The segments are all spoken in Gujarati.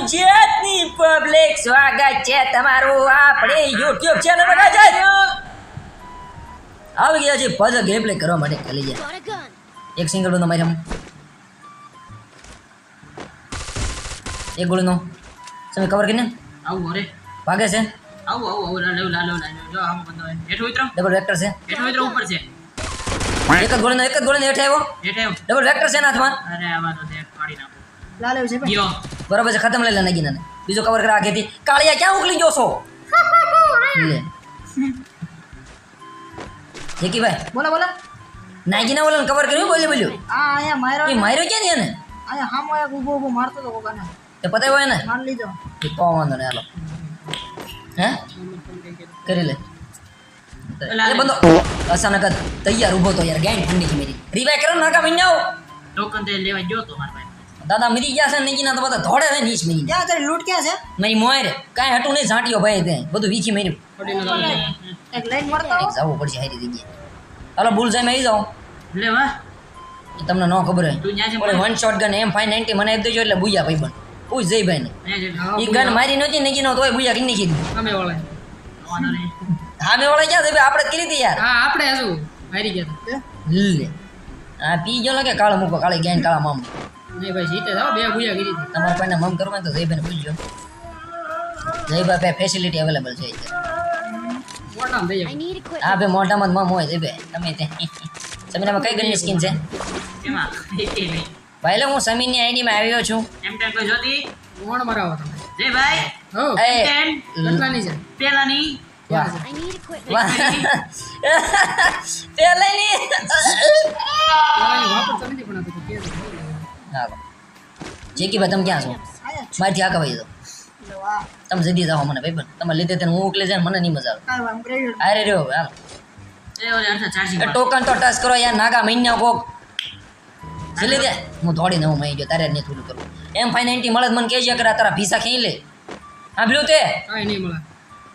ગુજરાતની પબ્લિક સ્વાગત છે તમારું આપણે યુટ્યુબ ચેનલ પર આવી ગયા છે પઝલ ગેમ પ્લે કરવા માટે ચાલી gun. એક સિંગલ નો મારી એક ગોળીનો. તમે કવર કરીને? આવું અરે. ભાગે છે? આવું આવું આવું લાલો લાલો લાલો જો આમ બંધો હેઠ ઉતરો. ડબલ વેક્ટર છે. હેઠ ઉતરો ઉપર છે. એક જ ગોળીનો એક જ ગોળીનો હેઠ આવ્યો? હેઠ આવ્યો. ડબલ વેક્ટર છે ના હાથમાં? અરે આવા તો દેખ પાડી નાખો. લાલો છે ભાઈ. ગયો બરાબર છે ખતમ લઈ લે નગીના ને બીજો કવર કરા આગેથી કાળિયા ક્યાં ઉકલી ગયો છો? લે. જેકી ભાઈ બોલો બોલો. નાગીના ઓલાને કવર કર્યું બોલ્યો બોલ્યો? આ અહીંયા માર્યો એ માર્યો ક્યાં ને એને? અહીંયા હામો એક ઊભો ઊભો મારતો હતો કોકાને. તે પતાવ્યો હોય ને માર લીધો. એ તો વાંધો નહીં હાલો. હે? કરી લે. એ બંદો અચાનક જ તૈયાર ઊભો તો યાર ગાઈન ઠંડી મેરી. રીવાય કરો નાકા મહિનાઓ ટોકન તે લેવા ગયો તો મારા ભાઈ દાદા મરી ગયા છે ને નીચીના તો બધા ધોડે છે નીચ મરી ક્યાં તારી લૂંટ ક્યાં છે? મારી મોય રે કાંઈ હટું નહીં ઝાંટ્યો ભાઈ તે. બધું વીખી મેર્યું. એક લાઈન મારતો જવું પડશે હારી જગ્યાએ. હાલો ભૂલ જાય આવી જાઉં લે વાહ. તમને ન ખબર હોય. One shot gun M five ninety મને આપી દેજો એટલે બુયા ભાઈ પણ પૂછ જઈ ભાઈ ને એ ગન મારી નહોતી નીચી નો તોય બુયા કરી નાખી દીધી. હા મેં વાળા ક્યાં છે આપણે કરી હતી યાર. હા આપણે શું મારી ગયા હતા. લે. આ પી જો લાગે કાળો મૂકો કાળી ગેન કાળા મામ. નહીં ભાઈ જીતે જાવ બે ભૂયા કરી તમારે કોઈને મમ કરવા તો જયભાઈને પૂછજો. જયભાઈ પાસે ફેસિલિટી અવેલેબલ છે હા ભાઈ મોટામાં મમ હોય જયભાઈ તમે તે સમીરામાં કઈ ગનની સ્કીન છે? એમાં ભાઈ લે હું સમીરની આઈડીમાં આવ્યો છું. એમ ટેન કોઈ જોતી? કોણ મરાવો તમે? જયભાઈ હો. એ કેટલાની છે? પેલાની. પેલાની પણ. હાલો જેકી ભાઈ તમે ક્યાં છો? મારથી આગળ ભાઈ તમે જલ્દી જાઓ મને ભાઈ તમે લીધે તેને હું ઉકલે જાય મને નહીં મજા આવે. અરે રહ્યો હાલો. ટોકન તો ટચ કરો યાર નાગા મહિના કોક. જલ્દી દે. હું દોડીને હું મહી ગયો તારે નહીં થોડું કરું એમ ફાઈ નાઇન્ટી મળે મને કહેજે કે તારા પીસા ખેઈ લે? સાંભળ્યું તે? કાંઈ નહીં મળે.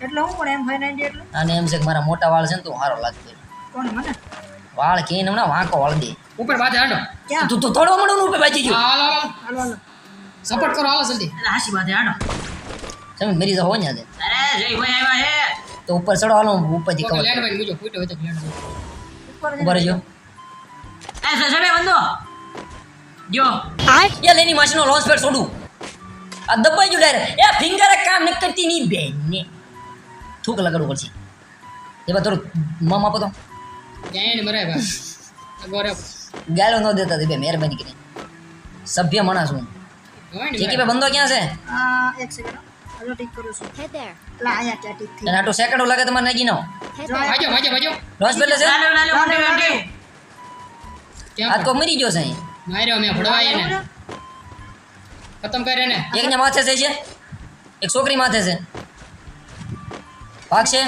એટલે હું પણ એમ ફાઈ નાઇન્ટી એટલે? અને એમ છે કે મારા મોટા વાળ છે ને તો સારો લાગતો કોણ મને? વાળ કે હમણાં વાંકો વાળ દે. ઉપર બાજુ હાંડો. ક્યાં? તું તો થોડો મળો ઉપર બાજી જો. હાલ હાલ. હાલો સપોર્ટ કરો હાલ જલ્દી. અરે હાસી બાજે હાંડો. તમે મરી જાવ ને અરે જય હોય આવ્યા હે. તો ઉપર ચડો હાલો ઉપર ઓકે કવર લેન્ડ ભાઈ બીજો ફૂટો હોય તો લેડ ઉપર જો એ સસડે બંદો જો. એ લેની મશીનો લોન્ચ પેડ છોડું. આ દબાઈ જો ડાયરેક્ટ એ ફિંગર કામ ન કરતી ની બેન ને થૂક લગાડવું પડશે. એ બા થોડું મમ આપો તો. ક્યાંય નહીં મરાય ભાઈ અગોરે ગાલો ન દેતા તે બે મહેરબાની કરી સભ્ય માણસ હું હોય ને ઠીક ભાઈ બંધો ક્યાં છે આ એક સેકન્ડ હલો ટીક કરું છું Head there. એટલે અહીંયા ક્યાં ટીક થઈ અને આટલું સેકન્ડો લાગે તમારે નાગી નાઓ Head જો there. ભાજો ભાજો ભાજો લોન્ચ પેડ છે લાલો લાલો લાલો, મોટી લાલો. મોટી આ ક્યાં તો મરી ગયો છે અહીં માર્યો મેં ભડવાય એને ખતમ કરે ને એકને માથે છે છે એક છોકરી માથે છે ભાગ છે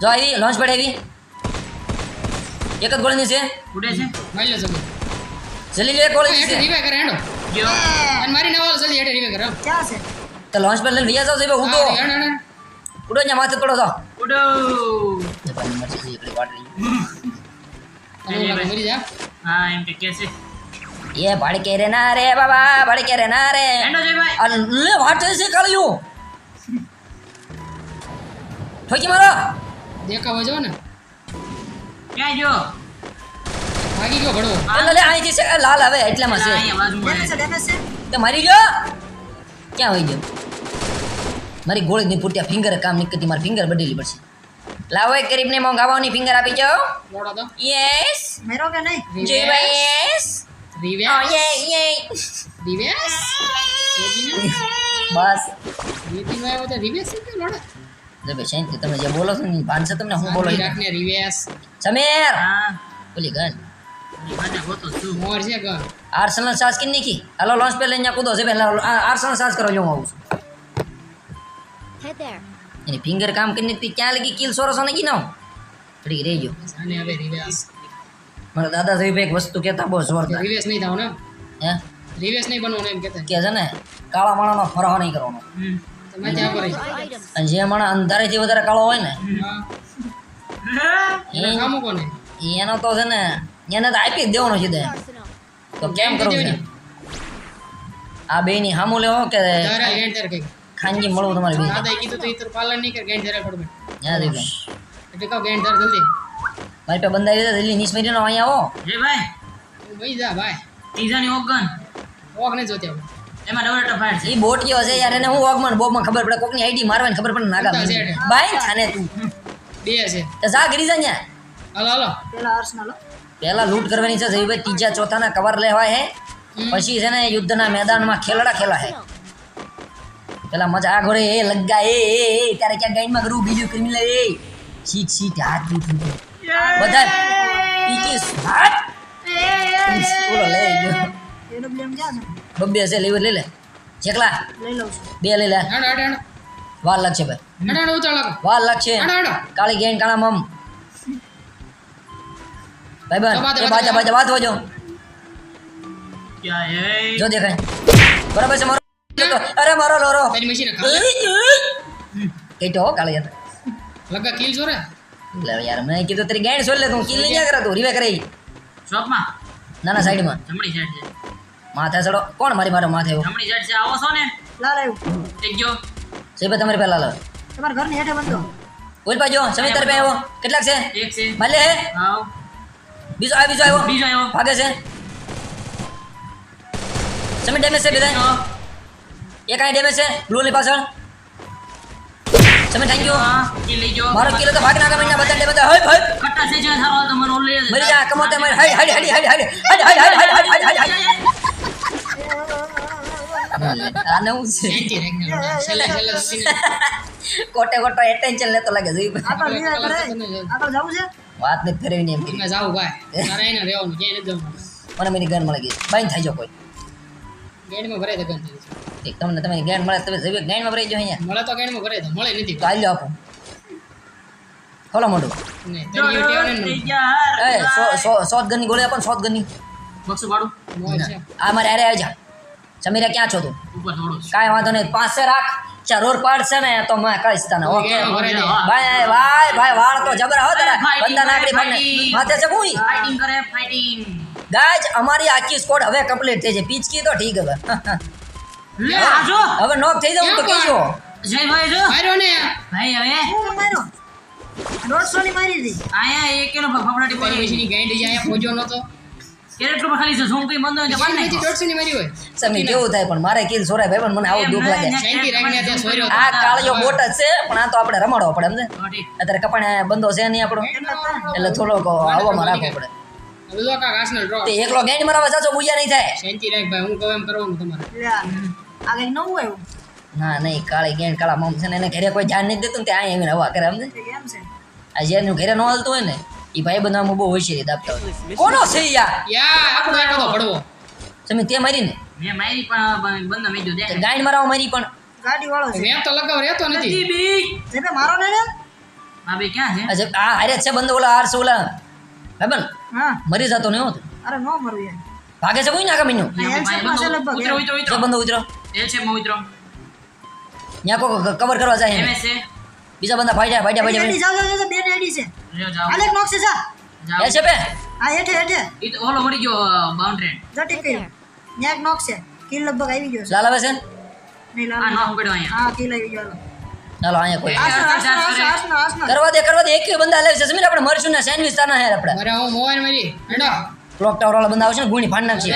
જો આવી લોન્ચ પેડ આવી એક જ ગોળીની છે ઉડે છે મારી લો જલ્દી જલ્દી લે ગોળી હેઠે છે રીવે કરે હેડો જો અને મારી નવાલ જલ્દી હેઠે રીવે કરે હાલો. ક્યાં છે તો લોન્ચ પેડ લઈને વિયા જાવ છે ઉડો હા, હેડો, હેડો. ઉડો ત્યાં માથે પડો તો ઉડો એ ભાઈ મરજી છે એકલી વાટ રહી હાલો, હાલો, મરી જા હા એમ કે કે છે એ ભડકે રે ના રે બાબા ભડકે રે ના રે એન્ડો જય ભાઈ આ લે ક્યાં જો ભાગી ગયો એટલે લે છે. લાલ આવે એટલામાં છે. ડેમેજ છે ડેમેજ છે તો મારી ગયો? ક્યાં હોય ગયો? મારી ગોળી ની ફૂટ્યા ફિંગર કામ નીકળતી મારી ફિંગર બદલી પડશે. લાવો એક ગરીબને ગાવાની ફિંગર આપી જાઓ મોડો તો યસ મેરો કે નહીં? જય ભાઈ યસ ઓ યે યે. રિવેસ બસ. રીતિમાં આવ્યો તો રિવેસ કે લોડા? જો ભાઈ શાંતિ તમે જે બોલો છો ને ભાન છે તમને હું બોલો રાખને રિવેસ સમીર! હા. બોલી ગન. મોર છે કે આર્સેનલ સાસ કિન નાખી હાલો લોન્ચ પે લઈને કૂદો છે પહેલા આર્સેનલ સાસ કરો જો હું આવું છું. હે ધેર એની ફિંગર કામ કરીને તી ક્યાં લગી કિલ સોરસો કી નાવ થોડી રહી ગયો. અને હવે રિવેસ મારા દાદા સાહેબ એક વસ્તુ કહેતા બહુ જોરદાર. રિવેસ નહીં થાવ ને હે? રિવેસ નહીં બનવાનું એમ કહેતા. કે છે ને કાળા માણાનો ફરવા નહીં કરવાનો. હમ. જે માણસ અંધારેથી વધારે કાળો હોય ને એને એ- ખામું કોને એનો તો છે ને એને તો આપી જ દેવાનો છે તો કેમ કરવું છે? આ બે ની હામું લેવો કે ખાનગી મળવું તમારે બે કીધું તો ઈ પાલન નહીં કર ગેંડ તારે ખબર યાદ રાખજો. એટલે કહો ગેંડ તારે જલ્દી. ભાઈ તો બંધાવી દે દિલ્હી નીસ મહિનો અહીંયા આવો. જય ભાઈ ભાઈ જા ભાઈ. ત્રીજાની ઓગન નહીં જોતી આપણે એમાં ડબલ ફાયર છે. એ બોટિયો છે યાર એને હું ઓગમન બોગમાં ખબર પડે કોકની આઈડી મારવાની ખબર પડે નાગા બાઈ છાને તું. બે છે. તો જા ગરી જા ન્યા. હાલો હાલો. પેલા આર્સનલ પહેલા લૂંટ કરવાની છે જયભાઈ ત્રીજા ચોથાના કવર લેવાય હે. પછી છે ને યુદ્ધના મેદાનમાં ખેલડા ખેલા હે. પેલા મજા આ ઘોડે એ લગ્ગા એ એ એ ત્યારે ક્યાં ગાઈડમાં કરું બીજું ક્રિમિનલ એ. સીટ સીટ હાથ દૂધ બધા પીકી હાથ ઓલો લઈ ગયો. એનો બ્લેમ ક્યાં છે? બબ્બે છે લેવર લઈ લે. ચેકલા લઈ લઉં છું. બે લઈ લે. વાર લાગશે ભાઈ. વાર લાગશે. કાળી ગેન કાળા મમ. ભાઈ બન બાજા બાજા વાત હોજો જો દેખાય. બરાબર છે મારો અરે મારો લોરો. તો હો કાલે યાર. લગા કિલ છો રે? લે યાર મેં કીધું તારી ગેંડ સોલ લે તું. કિલ નહીં ક્યાં કરા તું રીવે કરે. શોપમાં ના ના સાઈડમાં. જમણી સાઈડ છે. માથે ચડો કોણ મારી મારો માથે એવું જમણી સાઈડ છે આવો છો ને લાલ આવ્યું એક ગયો સાહેબ તમારી પહેલા લો તમારા ઘરની હેઠે બંધો બોલ પાજો સમી તારી પાસે આવ્યો કેટલાક છે એક છે માલે હે આવ બીજો આ બીજો આવ્યો બીજો આવ્યો ભાગે છે સમી ડેમેજ છે બધા એક આ ડેમેજ છે બ્લુ ની પાછળ સમી થેન્ક યુ હા કિલ લઈ ગયો મારો કિલો તો ભાગ નાખા મહિના બધા ડેમેજ હઈ હઈ કટ્ટા છે જો થારો તો મને ઓલે મરી જા કમોતે મરી હઈ હઈ હઈ હઈ હઈ હઈ હઈ હઈ હઈ હઈ હઈ આને હું છે કોટે કોટો એટેન્શન લેતો લાગે જોઈ આગળ જવું છે વાત ને ફેરવી ને એમ કરી ભાઈ તારે એને રહેવાનું ક્યાંય નથી જવાનું મને મેરી ગન મળી ગઈ બાઈન થઈ જાઓ કોઈ ગેડમાં ભરાય તો ગન. ઠીક તમને તમે ગેન મળે તમે જવી ગાઈનમાં ભરાઈ જો અહીંયા મળે તો ગેંડમાં ભરાઈ તો મળે નથી તો આપો ખોલો મોઢું સોત ગનની ગોળી આપો સોત ગનની બક્ષુ મોજ આ મારે અરે આવી જા સમીરા ક્યાં છો તું? કાંઈ વાંધો નહીં પાસે રાખ. જરૂર પડશે ને તો મેં કહીશ તને ઓકે. ભાઈ ભાઈ ભાઈ વાળ તો જબરા હો તારા બંદા નાકડી બંને. માથે છે કોઈ ફાઇટિંગ કરે ફાઇટિંગ ગાજ અમારી આખી સ્કોડ હવે કમ્પ્લીટ થઈ છે. પીચકી તો ઠીક હવે. લે આજો હવે નોક થઈ જાઉં તો કહેજો. જય ભાઈ જો. માર્યો ને. ભાઈ હવે. હું માર્યો? દોઢસો ની મારી હતી આયા એક કિલો ફફડાટી તારી છે ની ગાંડી જાય પહોંચ્યો નતો. કેરેક્ટર ખાલી ઝૂમ કરી બંધ હોય તો બંધ નહીં. દોઢસો ની મારી હોય. સમી કેવું થાય પણ મારે કિલ સોરાય ભાઈ પણ મને આવું દુઃખ લાગે. ત્યાં આ કાળિયો બોટ જ છે પણ આ તો આપણે રમાડવો પડે સમજે તો અત્યારે કપાણે બંધો છે નહીં આપણો. એટલે થોડોક હવામાં રાખવો પડે. એકલો ગેંડ મરાવા જાજો બુયા નહીં થાય. શાંતિ રાખ ભાઈ હું કહું એમ કરવાનું તમારે. આગળ નવું આવ્યું? ના નહીં કાળી ગેંડ કાળા મમ છે ને એને ઘરે કોઈ ધ્યાન નહીં દેતું ને તે આ હવા કરે સમજે છે? આ જેનું ઘરે ન હાલતું હોય ને એ ભાઈ બંધામાં બહુ હોશિયારી દાબતા હોય. કોનો છે યાર યાર આટલો તો ભડવો તમે તે મારી ને? મેં મારી પણ બંધ મેં જો દે ગાંડ મારવા મારી પણ. ગાડી વાળો છે રેમ તો લગાવ રહેતો નથી. બી. જે મારો ને ને? આ બે ક્યાં છે? અજે આ અરે છે બંધ ઓલા આર ઓલા. ભાઈ બન હા. મરી જતો નહીં હોતું અરે નો મરું યાર ભાગે છે કોઈ ના કમીનો ઉતરો. ઉતરો ઉતરો બંધો ઉતરો. એ છે મો ઉતરો ત્યાં કો કવર કરવા જાય એમ છે. બીજા બંદા ફાટ્યા ફાટ્યા એની આઈડી ફાટ્યા જાઓ જાઓ જાઓ, બે ની આઈડી છે આલેખ નોક છે જા જાઓ. એ છે બે? આ હેઠે હેઠે. ઈ તો ઓલો મરી ગયો બાઉન્ડ્રી. જો ટીક કર્યું. ત્યાં એક નોક છે. કિલ લગભગ આવી ગયો છે. લાલ આવે છે? નહીં આ નોક પડ્યો અહીંયા. હા કિલ આવી ગયો ચાલો અહીંયા કોઈ. કરવા દે કરવા દે. એક બંદા લે છે. સમીર આપણે મરશું ને સેન્ડવિચ તાના હે આપણે. અરે હું મોબાઈલ મરી. હેડો. ક્લોક ટાવર વાળા બંદા આવશે ને ગુણી ફાડ નાખશે.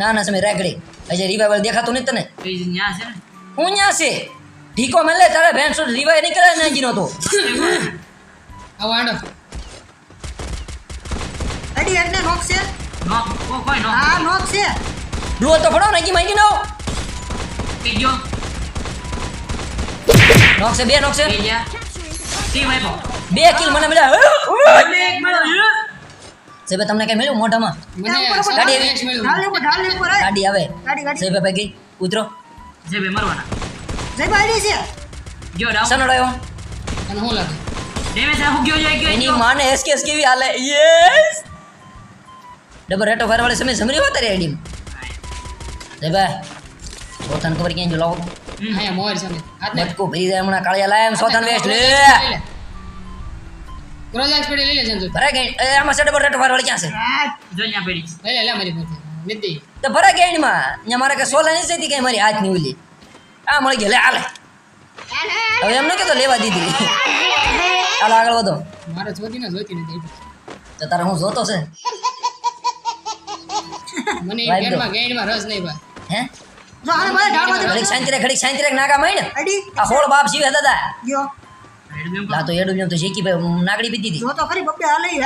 ના ના સમીર રેકડી હજી રિવાઇવલ દેખાતું નહીં તને? એ છે ને. હું ન્યા છે. ઢીકો મળે તારે બેન શોટ રિવાય નહીં કરે નાખી નતો આવો આડો અડી એટલે નોક છે નોક ઓ કોઈ નોક હા નોક છે ડ્રો તો ફડો નાખી માંગી નો પી ગયો નોક છે બે નોક છે ટીમ આપ્યો બે કિલ મને મળ્યા એક મળ્યો સેબે તમને કઈ મળ્યું મોઢામાં ગાડી આવી ગાડી આવે સેબે ભાઈ ઉતરો જે બે મરવાના જય આઈડી છે? ગયો ડાઉન સનોડ આવ્યો અને શું લાગે? ડેમેજ આ હું ગયો જાય ગયો એની. માને એસકેસ કેવી હાલે? યસ ડબલ રેટો ફાયર વાળી સમય સમરી હોતા રે એડીમ સાહેબ સોથાન ખબર ક્યાં જો લાવો. અહીંયા મોર ને. હાથને બટકો ભરી જાય હમણાં કાળિયા લાયા સોથાન વેસ્ટ લે. ક્રોઝ એક્સપીડી લઈ લે જંતુ. ભરાઈ ગઈ. એ આમાં છે ડબલ રેટો ફાયર વાળી ક્યાં છે? જો અહીંયા પડી. લે લે મારી પાસે. નથી. તો ભરા ગેંડમાં અહીંયા મારે કે સોલા નહીં જતી કઈ મારી હાથની ઓલી? આ મળી ગયો લે આલે. હવે એમ ન તો લેવા દીધી. હાલો આગળ વધો. મારે જોતી ને જોતી નથી તો તારે હું જોતો છે? મને વાંધો. ગેમમાં ગેમમાં રસ નહીં ભાઈ. હે? જો આને મારે ઢાળમાં ઘડીક શાંતિ રે ઘડીક શાંતિ રે નાગા માઈ ને આ હોળ બાપ જીવે દાદા. ગયો. લા તો એડું તો શેકી ભાઈ નાગડી પીધી હતી. જો તો ખરી બપ્પે હાલે હે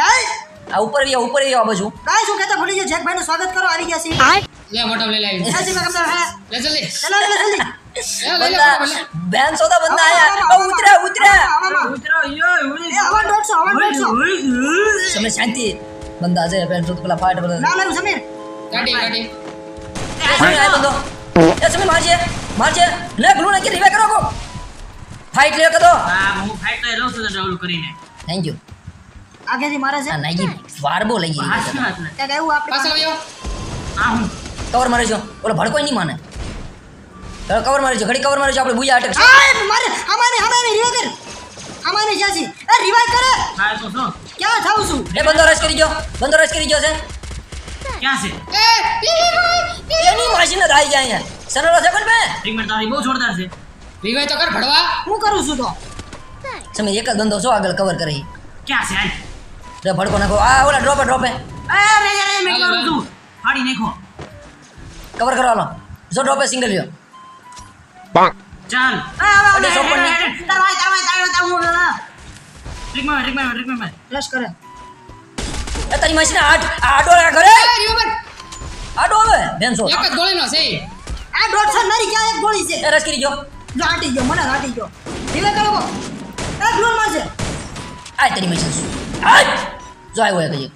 આ ઉપર વ્યો ઉપર વ્યો આ બાજુ. કાઈ શું કહેતા ભૂલી ગયો જેકભાઈ નું સ્વાગત કરો આવી ગયા છે લે મોટો લે લાવી લે જલ્દી ચલો ચલો જલ્દી લે, લે, લે, લે. બેન સોદા બંદા આયા ઓ ઉતરે ઉતરા. ઉતરો યો તમે શાંતિ બંદા છે બેન સોદ પેલા ફાટ બધા ના લાવ્યું સમીર કાઢી કાઢી એ બંદો એ સમીર મારજે મારજે લે ગ્લુ નાખી રિવે કરો કો ફાઇટ લે કદો હા હું ફાઇટ તો લઉં છું ડબલ કરીને થેન્ક યુ આગેથી મારે છે ના નાગી વારબો લઈ ગઈ લે ક્યાંક આપણે પાછો આવ્યો આ હું કવર મારે જો ઓલો ભડકો નહીં માને હવે કવર મારે જો ઘડી કવર મારે જો આપણે બુયા અટક આ મારે અમારે અમારે રિવાઈ કર. અમારે જ્યાંથી એ રિવાઈ કરે. હા તો શું? ક્યાં થાઉ છું? લે બંદો રશ કરી ગયો બંદો રશ કરી ગયો છે. ક્યાં છે? એની માસી ને દાઈ જાય અહીંયા. સનરો છે પણ બે એક મિનિટ તારી બહુ જોરદાર છે. રિવાય તો કર ભડવા હું કરું છું તો? તમે એક જ બંદો છો આગળ કવર કરી ક્યાં છે આય રે ભડકો નાખો. આ ઓલા ડ્રોપે ડ્રોપે એ. રે રે મેં કરું છું ફાડી નાખો. કવર કરવાનો જો ડ્રોપે સિંગલ લ્યો ચાલ અડે ચોપનની તારવાય તારવાય તારવાય તારવાય ટ્રીકમાં ટ્રીકમાં ટ્રીકમાં ફ્લશ કરે એ તારી ને આટ આડો આ ઘરે એ, રિવર આડો આવે બેન સો એક જ ગોળીનો છે ઈ. આ દોઢસો નરી ક્યાં એક ગોળી છે રસ કરી જો જો હાટી ગયો મને હાટી ગયો રિવાઈ કરો કો એ ગ્લોન મારશે આ તારી માસી આજ જો આવ્યો એક હજી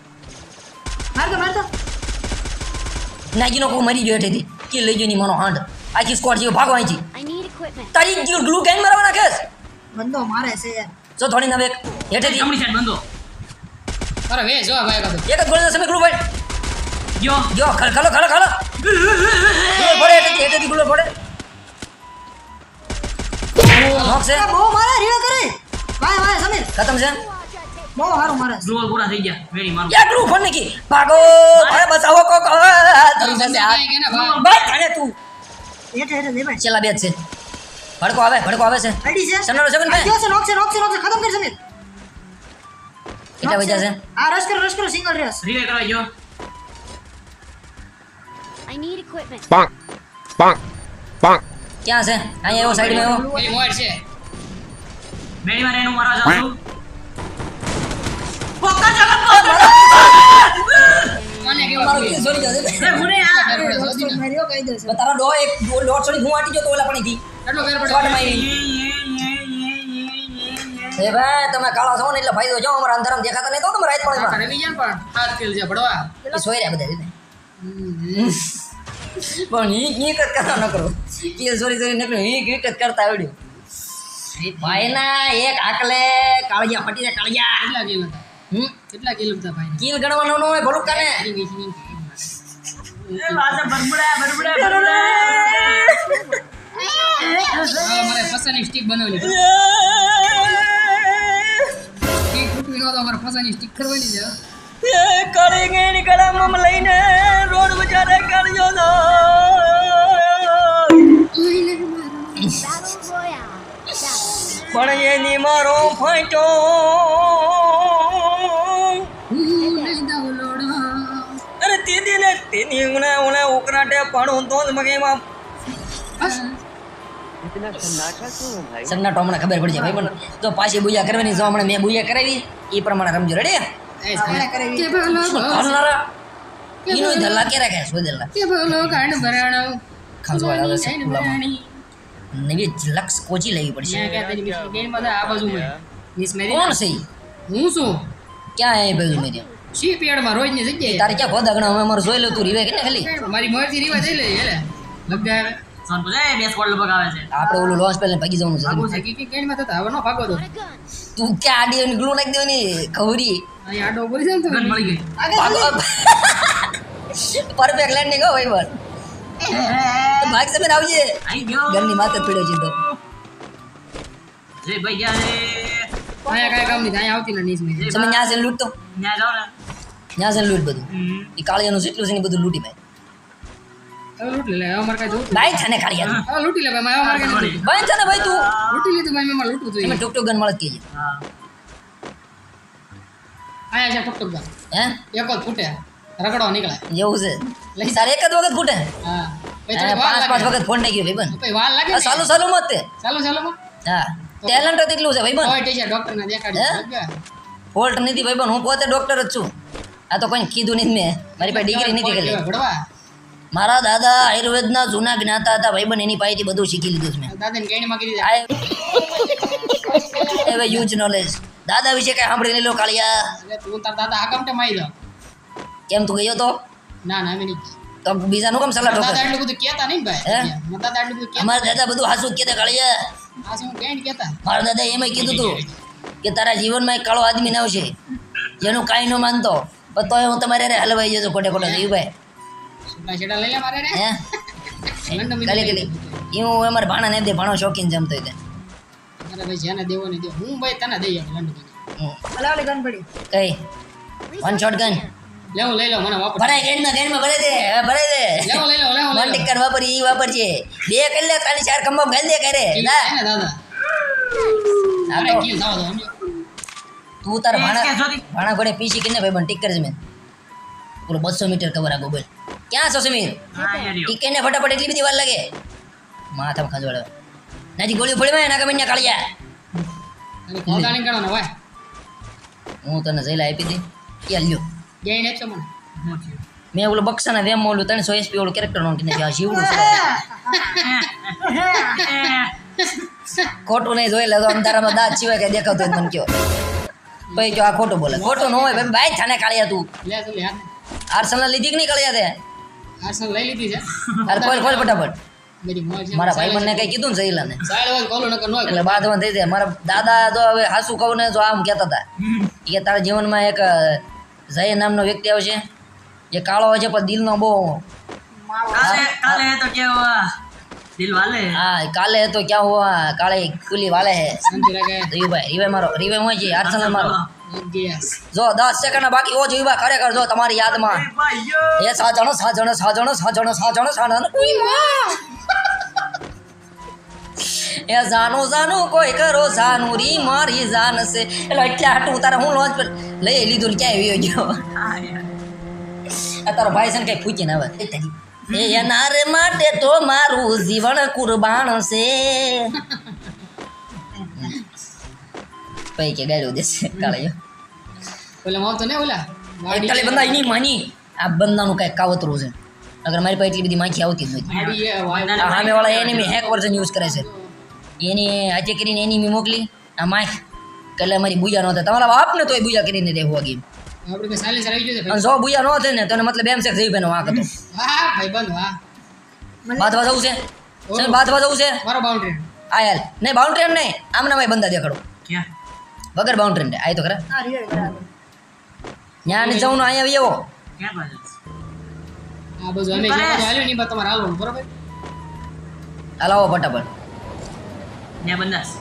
માર તો માર તો નાગીનો કો મરી ગયો હેઠેથી કે લઈ ગયો ની મનો હાંડ આખી સ્કોડ જેવો ભાગો અહીંથી તારી જીવ ગ્લુ ગેંગ મારવા નાખેસ બંદો મારે છે યાર જો થોડી નવે હેઠે થી જમણી સાઈડ બંધો અરે વે જો ભાઈ કાતો એક જ ગોળનો સમય ગ્લુ ભાઈ જો જો ખલ ખલો ખલો ખલો ગ્લુ પડે હેઠેથી હેઠેથી ગ્લુ પડે નોક છે બહુ મારે રિવાઈ કરે ભાઈ ભાઈ સમીર ખતમ છે બહુ સારું મારે ગ્લુ પૂરા થઈ ગયા વેરી મારું યા ગ્લુ ફોન નકી ભાગો ભાઈ બચાવો કોક તારી પાસે આ કે ને ભાઈ ભાઈ તું હેઠે હેઠે દેવાય છેલ્લા બે છે? ભડકો આવે ભડકો આવે છે. આઈડી છે? સનરો છે પણ છે? નોક છે નોક છે નોક છે. ખતમ કર સમીર કેટલા વજા છે? આ રશ કરો રશ કરો. સિંગલ કરવા જો. ક્યાં છે? અહીંયા એવો છે. મેડી જાઉં મને કેવો મારો એ માર્યો કહી દે છે તારો ડો એક ડો- દોઢ હું આટી ગયો ઓલા પણ થી કેટલો ફેર પડે. એ ભાઈ તમે કાળા છો ને એટલે ફાયદો જો અમારા અંધારામાં દેખાતા નહીં તો તમે રાત પડે રમી જાય પણ. હાથ કિલ છે ભડવા. એ રહ્યા બધા પણ ઈ ઈ કટ કરવા ન કરો. કિલ સોરી સોરી નકરો કરતા આવડ્યું. ભાઈના એક આકલે કાળિયા જાય કાળિયા. કેટલા કિલો હતા? કેટલા કિલ હતા ભાઈ કિલ ગણવાનો ન હોય ભલું કાને? એ વાસે બરબડા બરબડા બરબડા. મારે ફસાની સ્ટિક બનાવવાની સ્ટિક તૂટવી ન તો મારે ફસાની સ્ટિક કરવાની છે. કાળી ગેણી કળામાં લઈને રોડ બજારે કાઢ્યો તો Battle પણ એની મારો ફાંટો. ને તેની ઉણે ઉણે ઉકરાટે પાડું તો જ મગે એમાં. સન્નાટો હમણાં ખબર પડી જાય ભાઈ પણ તો પાછી બુયા કરવાની જો હમણાં મેં બુયા કરાવી એ પ્રમાણે રમજો રેડી હાલનારા ઈનો ધલ્લા કે રાખે સોદેલા ખાસો આવે છે ખુલ્લામાં. નવી લક્ષ કોચી લેવી પડશે. કોણ છે હું શું ક્યાં એ ભાઈ મેરી શી પેડમાં રોજની જગ્યાએ? તારે ક્યાં ભોદાગણા અમે અમારે જોઈ લે તું રીવે કે ને ખાલી મારી મરજી રીવા જઈ લે હેલે? લગાવે સોન પૂછે બે સ્કોડ લગભગ આવે છે. આપણે ઓલું લોસ પહેલા ભાગી જવાનું છે નો. તું. ક્યાં આડી ગ્લુ નાખી દેવાની? ખવરી. અહીં આડો બોલી જાય ને તો. મળી ગઈ. પરફેક્ટ લેન્ડિંગ હો ભાઈ બસ ભાગ સમય આવજે. ઘરની માથે પીડો છે તો. જે ભાઈ ગયા રે અહીંયા કાંઈ કામ નહીં અહીંયા આવતી ને નીચ. મેં તમે ન્યા છે લૂટતો? ન્યા જાઓ ને. ન્યા છે લૂંટ બધું. એ કાળિયાનું જેટલું છે ને બધું લૂંટી ભાઈ હવે લે હવે અમારે કાંઈ જોવું બાઈ છે ને ખાલી યાર હવે લે ભાઈ મારે અમારે કાંઈ નથી. છે ને ભાઈ તું. લૂંટી લીધું ભાઈ મેં મારે જોઈએ. ટુક ટુક ગન મળે જ કહેજે આયા છે ટુક ટુક ગા હે? એક જ ફૂટે. રગડો નીકળે. જેવું છે? લઈ. તારે એક જ વખત ફૂટે? હા. પછી અને થોડી વાર પાંચ પાંચ વખત ફોન થઈ ગયો ભાઈ બન. પછી લાગે સાલું સાલું મત તે. ચાલો ચાલો હા. ટેલેન્ટ જ એટલું છે ભાઈ બન. હોય ટીચર ડોક્ટર ને દેખાડી ફોલ્ટ નથી ભાઈ બન. હું પોતે ડોક્ટર જ છું. આ તો કોઈ કીધું નહીં મેં. મારી પાસે ડિગ્રી નથી કરી મારા દાદા આયુર્વેદના જૂના જ્ઞાતા હતા ભાઈ બન એની પાસેથી બધું શીખી લીધું મેં. હવે યુઝ નોલેજ દાદા વિશે કઈ સાંભળી નહીં લો કાળિયા. તું તાર દાદા આ કામટે માઈ દો કેમ તું ગયો તો? ના ના નહીં તો બીજાનું કેમ સલાહ દાદા એટલું બધું કહેતા નહીં ભાઈ. મારા દાદા એટલું બધું અમારા દાદા બધું હાસું કહેતા કાળિયા. હાસું ગેણી કહેતા? મારા દાદા એમ કીધું તું કે તારા જીવનમાં એક કાળો આદમી ના આવશે. જેનું કાંઈ ન માનતો. પણ તોય હું તમારે હલવાઈ જતો ખોટે ખોટે થયું ભાઈ. છૂટા છેડા લઈ લે મારે રે? હે? અમારા ભાણા ને દે ભાણો શોખીન જમતો દે. હું ભાઈ તને દઈ આવું લંડન હમ. અલા ઓલી ગન પડી. કઈ? વન શોટ ગન લેવો લઈ લો મને વાપર. ભરાય ગેડમાં ગેડમાં ભરાય દે ભરાય દે. લેવો લઈ લો લેવો વન ટિકર વાપરી ઈ વાપરજે બે કરી લે ચાર ખંભા ગાલી દે કરે ના. દાદા. આ કિલ થાવ દો સમજો. તું તાર ભાણા ભાણા ઘોડે પીસી કિને ભાઈ બન ટીક જ મેં પૂરો બસો મીટર કવર આગો બોલ. ક્યાં છો સમીર? ટીક યાર ને ફટાફટ એટલી બધી વાર લાગે. માથામાં ખંજવાળે. નાજી ગોળી ફોડી માં એના કમિયા કાળિયા. હું તને જઈલા આપી દઈ. યાર લ્યો? જઈ ને થયું. મેં ઓલું બક્ષાના વેમ ઓલું ત્રણસો એસપી ઓલું કેરેક્ટર નો કીધું. આ જીવડું છે. ખોટું નહીં જોઈ લે તો અંધારામાં દાંત સિવાય કઈ દેખાતું તમને મને કયો. પછી જો આ ખોટું બોલે. ખોટું ન હોય ભાઈ બાઈ થાને કાળિયા તું લે તો લે હાથ આર્સેનલ લીધી કે નહીં કાળિયા તે આર્સેનલ લઈ લીધી છે. અરે ખોલ ખોલ ફટાફટ. મારા ભાઈ મને કઈ કીધું ને સહીલાને એટલે બાદમાં થઈ જાય. મારા દાદા જો હવે હાસુ કહું ને જો આમ કહેતા હતા. કે તારા જીવનમાં એક જય નામનો વ્યક્તિ આવશે. જે કાળો હોય છે પણ દિલનો બહુ કાલે કાલે તો કેવા દિલ વાલે હા કાલે તો ક્યાં હુઆ કાળે કુલી વાલે હે શાંતિ રાખે રીવાય રીવાય મારો રીવાય હોય છે આર્સેનલ મારો ગેસ જો દસ સેકન્ડ બાકી હો જોઈવા ખરેખર જો તમારી યાદમાં ભાઈઓ એ સાજણ સાજણ સાજણ સાજણ સાજણ સાજણ ઉઈ માં. એ જાનું જાનું કોઈ કરો જાનું રી મારી જાન છે એટલે એટલે હાટું તારે હું લોન્ચ પર લઈ લીધું ને ક્યાંય વ્યો ગયો હા યાર આ તારો ભાઈ છે ને કઈ પૂછીને આવે એ એના માટે તો મારું જીવન કુરબાન છે. પૈકી ગાળ્યો દેશે કાળ્યો. ઓલા માવતો ને ઓલા? એટલે બંદા એની માની. આ બંદાનું કઈ કાવતરું છે. અગર મારી પાસે એટલી બધી માખી આવતી જ નથી સામે વાળા એની હેક વર્ઝન યુઝ કરે છે. એની આજે કરીને એનિમી મોકલી. આ માખ. એટલે અમારી બુયા તમારા થાય તમારા બાપને તોય બુજા કરીને રહેવું વાગી આપણે કે સાયલેન્સર આવી ગયું અને જો બુયા નો થાય ને તને મતલબ એમ છે કે જઈભાઈનો વાંક હતો હા ભાઈ બંધ વાહ બાંધવા જવું છે? સાહેબ બાંધવા જવું છે? મારો બાઉન્ડરી આ યાર નહીં બાઉન્ડ્રી નહીં. આમને ભાઈ બંદા દેખાડો. ક્યાં? વગર બાઉન્ડરી ને. આ તો ખરા હા ત્યાં નહીં જવું અહીંયા એવો ક્યાં બાજુ? આ બધું અમે જે બધું હાલ્યું ને એ બધું તમારે હાલવાનું બરોબર? હલાવો ફટાફટ.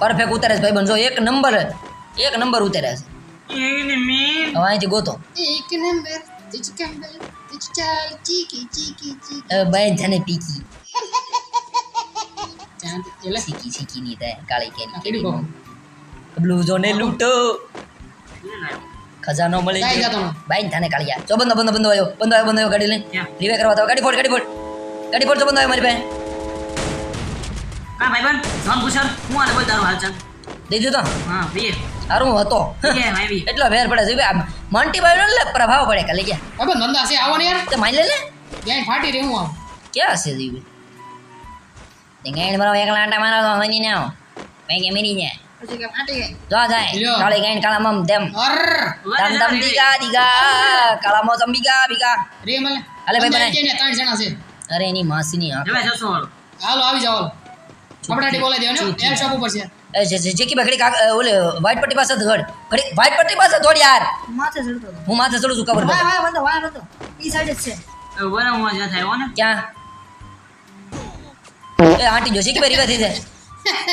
પરફેક્ટ ઉતારે છે ભાઈ બંધો એક નંબર એક નંબર ઉતારે છે. અહીંથી ગોતો ચાલ બાઈ જાને પીકી શીખી શીખી નહીં થાય કાળી કેરી કેડી કહો બ્લુ જોને લૂંટો ખજાનો મળી કાંઈ ગયો જતો નહીં. બાઈ થાને કાળિયા જો બંધો બંધો બંધો આવ્યો બંધો આવ્યો બંધો આવ્યો ગાડી લઈને? રીવે કરવા તો ગાડી ફોડ ગાડી ફોડ ગાડી ફોડ તો બંધો આવ્યો મારી પાસે હા ભાઈબંધ જોન પૂછર હું આને બોલ તારો હાલચાલ દઈ દીધો હા ભાઈ સારું હતો. એટલો ફેર પડે છે. મંટી ભાઈ એટલે પ્રભાવ પડે કાલે ગયા. હવે નંદા છે આવો ને યાર. તે માઈ લે? લે ત્યાં ફાટી રહી હું આવું ક્યાં હશે જીવી ગાઈડ મારો એકલા આંટા મારો તો મની ને આવો. ભાઈ કે મરી જાય પછી કે ફાટી ગઈ. જો જાય. લ્યો. ગાઈડ કાળા મમ તેમ. અર દમ દમ દીગા દીગા કાળા મોસમ બીગા બીગા. રે મલે. હાલે ભાઈ. ત્રણ જણા છે. અરે એની માસીની આંખ. જશો વાળો. હાલો આવી જાઓ. હાલો બોલાઈ દેવાનું એર શોપ ઉપર છે. જેકી આગ- અ, ઓલે વ્હાઈટ પટ્ટી પાસે દોડ ઘડી વ્હાઈટ પટ્ટી પાસે દોડ યાર. માથે ચડતો હું માથે ચડું છું વાય પડે વાય બંધો વાય બંધો. ઈ સાઈડ જ છે. બરાબર જ્યાં થાય હો ને. ક્યાં? એ આંટી જો જેકી ભાઈ રીવા થઈ જાય.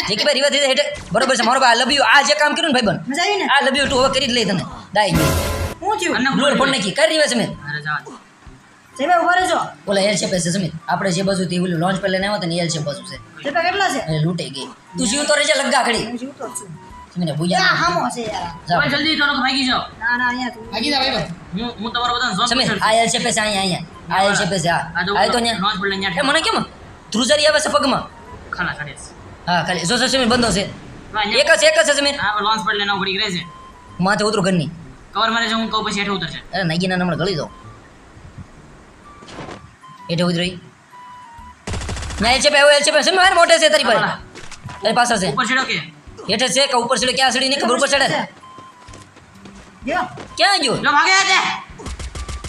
જેકી ભાઈ રીવા થઈ જાય એટલે બરોબર છે. મારો ભાઈ લવ યુ આ જે કામ કર્યું ને ભાઈ બન. મજા આવી ને? આ લવ યુ ટુ હવે કરી જ લઈ તને. દાઈ હું શું થયું? અને બ્લુ ફોન નાખી. કરી રીવા છે મેં? અરે જવા. જયભાઈ ઊભા રહેજો. ઓલા એલ છે પૈસે સમીર આપણે જે બાજુ થી ઓલું લોન્ચ પર લઈને આવ્યો ને એલ છે બાજુ છે. જયભાઈ કેટલા છે? એટલે લૂંટાઈ ગઈ. તું જીવતો રહેજે લગ્ગા ખડી હું જીવતો છું. સમીર ક્યાં ભૂજા હામો છે યાર. જલ્દી કરો ભાગી જાઓ. ના ના અહીંયા તું ભાગી જા ભાઈ હું હું તમારો બધા ઝોન સમીર આ એલ છે. પૈસે અહીંયા અહીંયા. આ એલ છે આ જો આ તો લોન્ચ પર લઈને એ મને કેમ? ધ્રુજારી આવે છે પગમાં. ખાલા હા ખાલી. જો જો સમીર બંધો છે. એક જ એક જ છે સમીર હા લોન્ચ પર લઈને ઘડી રહે છે. માથે ઉતરું ઘરની. કવર મારે છે હું કહું પછી હેઠે ઉતરશે અરે નાગીના ગળી દો. હેઠે ઉતરી ત્યાં એલ છે પે એલ છે પે સમીર મારે મોટે છે તારી પાસે તારી પાસે છે ઉપર છેડો કે હેઠે છે કે ઉપર ચડે ક્યાં ચડી નહીં ખબર ઉપર ચડે ગયો ક્યાં ગયો લો ભાગે છે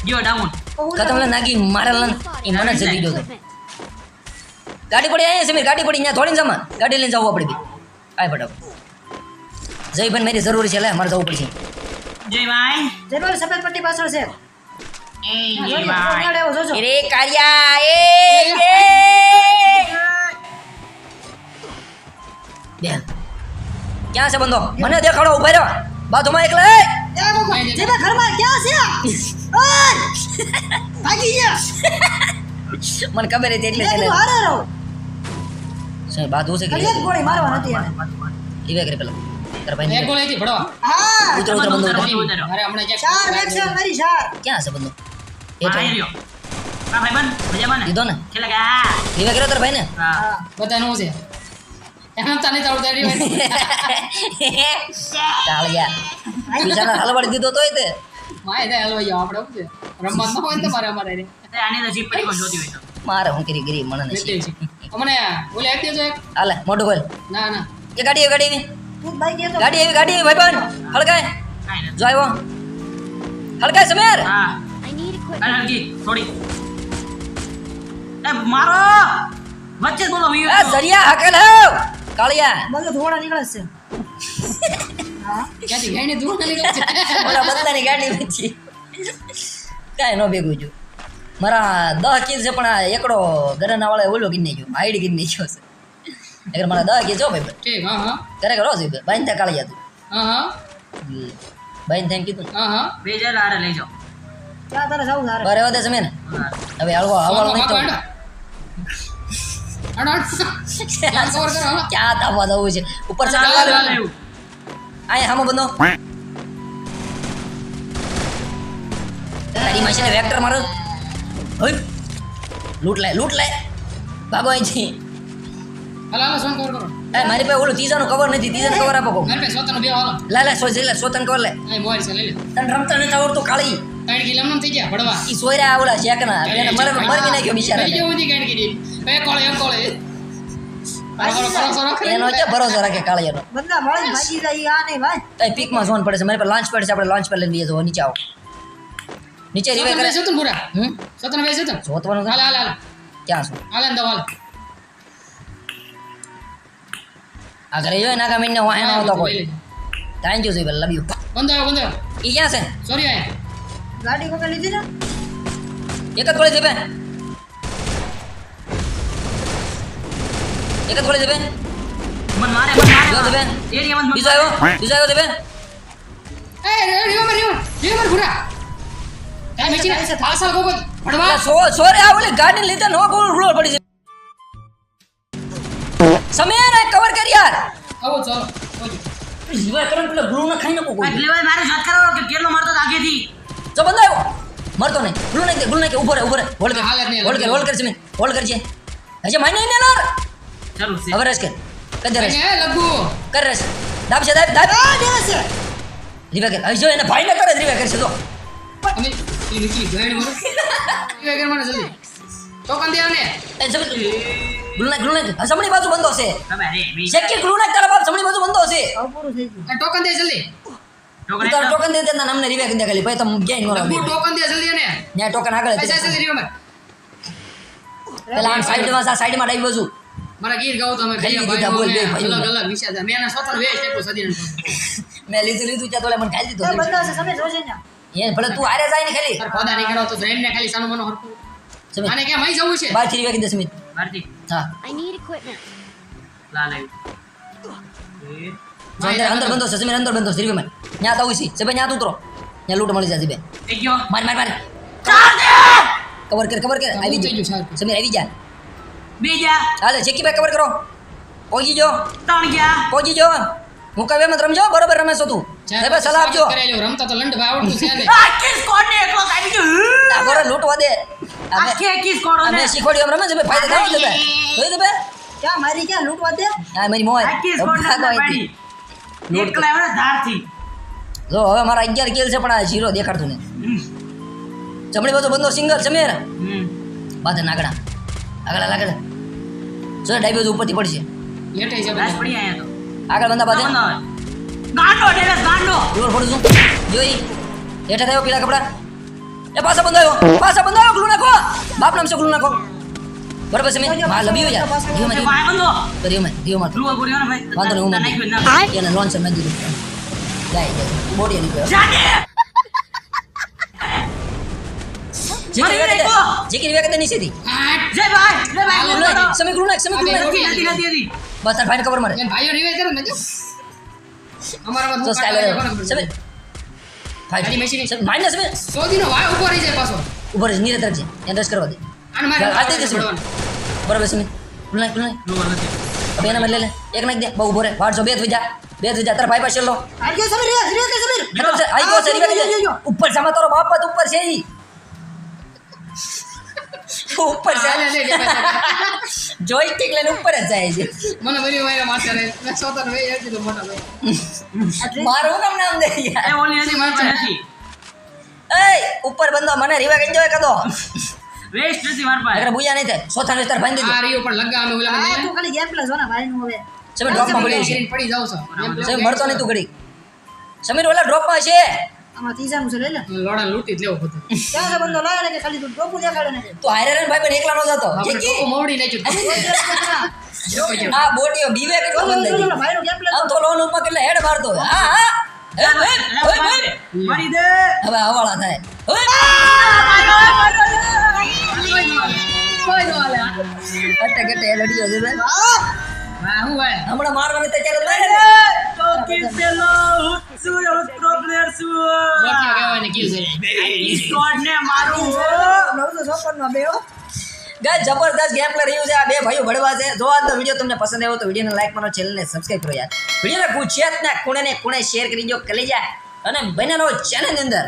ગયો ડાઉન કા તમને નાગી મારેલા ને એ મને જ જતી ગયો Equipment. ગાડી પડી અહીંયા સમીર ગાડી પડી અહીંયા થોડી જમા ગાડી લઈને જવું આપણે બી આય ફટાફટ જયભાઈ મારી જરૂરી છે લે મારે જવું પડશે જય ભાઈ જયભાઈ અરે કારિયા એ બેન ક્યાં છે બંધો મને દેખાડો ઊભા રહ્યો બાજુમાં એકલે એ એ ઘરમાં ક્યાં છે ઓય! ભાગી ગયા મને ખબર હતી એટલે કીધું હારે રહો સાહેબ બાજુ છે કે એક ગોળી મારવા નથી એને. ઈવે કરે પેલા તારા ભાઈ એક ગોળી થી ભડવા હા ઉતરો ઉતરો બંધો અરે ઉતરો ક્યાં ચાર મેક્સ મારી ચાર ક્યાં છે બંધો એ રહ્યો. હા ભાઈ બન મજામાં ને દીધો ને. ખેલા ગયા ઈવે કર્યો તારા ભાઈ ને હા. હા છે? એમ તને તો આવડતા ચાલ ગયા. બિચારા હલવાડી દીધો તોય તે. માય થાય હલવાઈ જાવ આપણે છે? રમત ન હોય ને તમારે અમારે રે. આની તો જીપ પડી જોતી હોય તો. મારે હું કરી ગરી મને નથી અમને ઓલે આપી દેજો હાલે મોટું બોલ ના ના. એ ગાડી ગાડી ગાડી આવી ગાડી ભાઈ બન. નથી. જો આવ્યો. હળગાય સમીર. હા. કાંઈ થોડી. એ મારો! વચ્ચે જ બોલો એ સરિયા હકેલ હાવ કાળિયા. બધું ધોળા નીકળે છે. હા ક્યાંથી? ગાઈને દૂર નીકળે છે ઓલા બદલાની ગાડી વેચી કાંઈ ન ભેગું છું. મારા દહ કિલ છે પણ આ એકડો ગરના વાળા ઓલો કીને ગયો આઈડી કીને ગયો છે. અગર મારા દહ કિલ જો ભાઈ? ઠીક હા હા. કરે કરો છે બાઈન ત્યાં કાળિયા તું. હા હા. બાઈન થઈને કીધું. હા હા. બે જાય આરે લઈ જાઓ. ક્યાં તારે જવું તારે હવે હળવો હળવો નહીં તો. ક્યાં તાપવા જવું છે? ઉપર હાલ, એવું. હામો બંધો. તારી મશીને વેક્ટર મારો. હોય લૂંટ લે લૂંટ લે. ભાગો અહીંથી. મારી પાસે ઓલું ત્રીજાનું કવર નથી. ત્રીજાનું કવર આપો લે લે સોતન કવર લે. તને રમતા નથી આવડતું કાળી. ત્રણ કે એમને થઈ ગયા ભડવા. ઈ સોયરા આવડા શેકના એને મરે મરવી નાખ્યો બિચારા ગયો બધી ગાંઠ કીધી. બે કોળે એક કોળે. રાખો? ને. એનો છે ભરોસો રાખે કાળિયાનો. બંદા મળે ભાગી જાય આ નહીં ભાઈ. તઈ પીકમાં ઝોન પડે છે મારી પાસે લાંચ પેડ છે આપણે લોન્ચ પેડ લઈને લઈએ જવો નીચે આવો. નીચે રીવે કરે. બે પૂરા? હમ? સોતન બે સોતન? જોતવાનું હાલ હાલ હાલ. ક્યાં છો? હાલ અંદર હાલ. આ ઘરે જોઈ નાકા મીને વાહે ન આવતો લઈ કોઈ. થેન્ક યુ જીબલ લવ યુ ઈ ક્યાં છે? સોરી આયા. ગાડી કોકે લીધી ને? એક જ ગોળી જીબે એક જ ગોળી જીબે મન મારે મન મારે. જો તો બેન. એરિયામાં જ મન બીજો આવ્યો? બીજો આવ્યો જીબે એ રે રીવા મર રીવા રીવા મર ઘુરા કાઈ મેચી ના પાસા ગોગો ભડવા સો સોરે આ ઓલી ગાડી લીધે નો ગોળ રૂળ પડી છે સમય આ કવર કર યાર. આવો ચાલો જીવા કરન પેલા ગ્લુ ના ખાઈ નાખો કોઈ. લેવાય મારે શોધ કરો કે કેટલો મારતો આગેથી. જો બંધાયો મરતો નહીં. ગુલુ નહીં દે નહીં ઊભો રે ઊભો રે હોલ કર. હાલે કર હોલ કર સમીર હોલ કરજે હજે માને નહીં છે. હવે રસ કર. કદર રસ. એ લગુ કર રસ. દાબ છે દાબ દાબ. આ છે. રીવે કર. હજે એને ભાઈ ને કરે રીવે તો અમે ઈ નીકળી કર મને. જલ્દી. આવને એ ગ્લુ ગ્લુ નાખ આ સમણી બાજુ બંધો છે. અરે વી શેકી તારા બાપ સમણી બાજુ બંધો છે. ટોકન દે જલ્દી. તું ટોકન દે દે ના અમને રીવે કરી દે ખાલી ભાઈ તમે ક્યાંય ન લગુ ટોકન દે જલ્દી ને ત્યાં ટોકન આગળ પૈસા જલ્દી રિવે મર પેલા આમ સાઈડમાં સાઈડમાં ડાઈ બાજુ મારા ગીર ગાઉ તો અમે ખાલી દીધા, બોલ, બે. અલગ અલગ વિષય છે મેં એના સ્વતંત્ર વેશ ટેકો સદી મેં લીધું લીધું ચા તોલે મને ખાઈ એ દીધું છે તમે જોજે ને. એ ભલે તું આરે જાય ને ખાલી. તાર ખોદા નીકળો તો એમને ખાલી સાનો મનો હરકું સમીર આને ક્યાં મઈ જવું છે? બારથી વાગી દસ મિનિટ ભારતી હા. આઈ નીડ ઇક્વિપમેન્ટ લા જો અંદર અંદર બંધો છે સમીર અંદર બંધો છે રીવે ત્યાં તો ઉસી સબે ત્યાં ઉતરો ત્યાં લૂંટ મળી જાય બે એક ગયો માર માર માર કવર કર કવર કર તો આવી થઈ ગયો ગયું સારું સમીર આવી જા બીજા હાલે ચેકીભાઈ કવર કરો પહોંચી જો ત્રણ ગયા પહોંચી જો હું કવે મત રમજો બરોબર રમે છો તું ચાર એ બસ સલાહ આપજો કરાઈ લો રમતા તો લંડ ભાઈ આવડતું છે ને આખી સ્કોડ ને એકલો આવી ગયો આ બરો લૂંટવા દે અમે આખી આખી સ્કોડ અમે શીખવાડ્યું એમ રમે છે ભાઈ ફાયદો થાય છે ભાઈ જોઈ દે ભાઈ ક્યાં મારી ક્યાં લૂંટવા દે આ મારી મોય આખી સ્કોડ ને ધારથી. જો હવે મારા અગિયાર કિલ છે પણ આ જીરો દેખાડતું નહીં. ચમડી બધો બંદો બંધો સિંગલ છે હમ. બાદ નાગડા. આગળ લાગે જો ડાબી ઉપરથી પડશે. લેટાઈ છે લાશ પડી આયા તો. આગળ બંધા બાદ આવે. ગાંડો ડેરેસ ગાંડો. જોર ફોડું છું. જોઈ. હેઠે થયો પીળા કપડા. એ પાછા બંધાયો પાછા બંધાયો ગ્લુ નાખો. બાપ નામ છે ગ્લુ નાખો. બરાબર છે મેં? માં લબી જીવ એ માં વાય બંધો જીવમાં જીવમાં ધ્રુવ ગોળીઓ ને ભાઈ. વાંધો હું નાખી એને લોન છે મેં દીધું. જાય જાય. બોડી વેકે ગયો. જીકરી વેકે નીચે થી જય ભાઈ જય ભાઈ ગ્લુ નાખ સમી ગ્લુ નાખ સમી ગ્લુ નાખ રોટી. નથી નથી બસ તાર ફાઈન કવર મારે. ભાઈઓ રિવાઇવ કરો ને અમારા તો સ્ટાઈલ કોને ખબર સમી છે? ફાઈન ગાડી મેશીની. સમી માઇનસ સમી સોદીનો વાય ઊભો રહી જાય પાછો. ઉપર નીરે તરફ છે એને રસ કરવા દે. આને મારે હાલ દે. બરાબર છે ગ્લુ નાખ ગ્લુ નાખ. હવે એના બદલે લે. એક નાખ દે બહુ ઊભો રે વાળસો બે થઈ જા બે થઈ જા તારા ભાઈ પાસે લો. આઈ ગયો સમીર રે રે સમીર. ખતમ છે આઈ ગયો છે જો. ઉપર સામા તારો બાપ જ ઉપર છે ઈ. ઉપર જાય હાલે, લે, જે ભાઈ. જોઈસ્ટિક લઈને ઉપર જ જાય છે. મને બધી વાયરા મારતા રહે મેં સોતર વે એ દીધું મોટા ભાઈ મારું હું કામ નામ દે એ ઓલી એની મારવા નથી. એય ઉપર બંધો મને રીવા કઈ જોય કદો વેસ્ટ નથી માર પાસે અગર બુયા નહીં થાય સોથા વિસ્તાર ભાઈ આ દીધું રહ્યો પણ લગા અમે ઓલા આ મને તું ખાલી ગેમ પ્લે જો ને ભાઈ નું હવે સમીર ડ્રોપમાં પડી છે પડી જાવ છો સમીર મરતો નહીં તું ઘડી સમીર ઓલા ડ્રોપમાં છે આમાં ત્રીજાનું છે લઈ લે લોડા લૂટી જ લેવો બધું ક્યાં છે બંદો લાવે કે ખાલી તું ડ્રોપ દેખાડે ને તું હારે રે ભાઈ પણ એકલા નો જતો કે મોવડી નાખ્યું આ બોટીઓ બીવે કેટલો બંધ થઈ ગયો. ભાઈ નું ગેમ પ્લે આમ તો લોન ઉપર કેટલા હેડ મારતો હા હા. મારી દે હવે હવાળા થાય. જબરદસ્ત ગેમ પ્લે રહ્યું છે આ બે ભાઈઓ ભળવા છે જો આજનો વીડિયો તમને પસંદ આવ્યો તો વિડીયોને લાઈક કરો ચેનલને સબસ્ક્રાઇબ કરો યાર વિડીયોને ગુજરાતના ખૂણે ને ખૂણે શેર કરી દો કલેજા અને બનેલો ચેનલ અંદર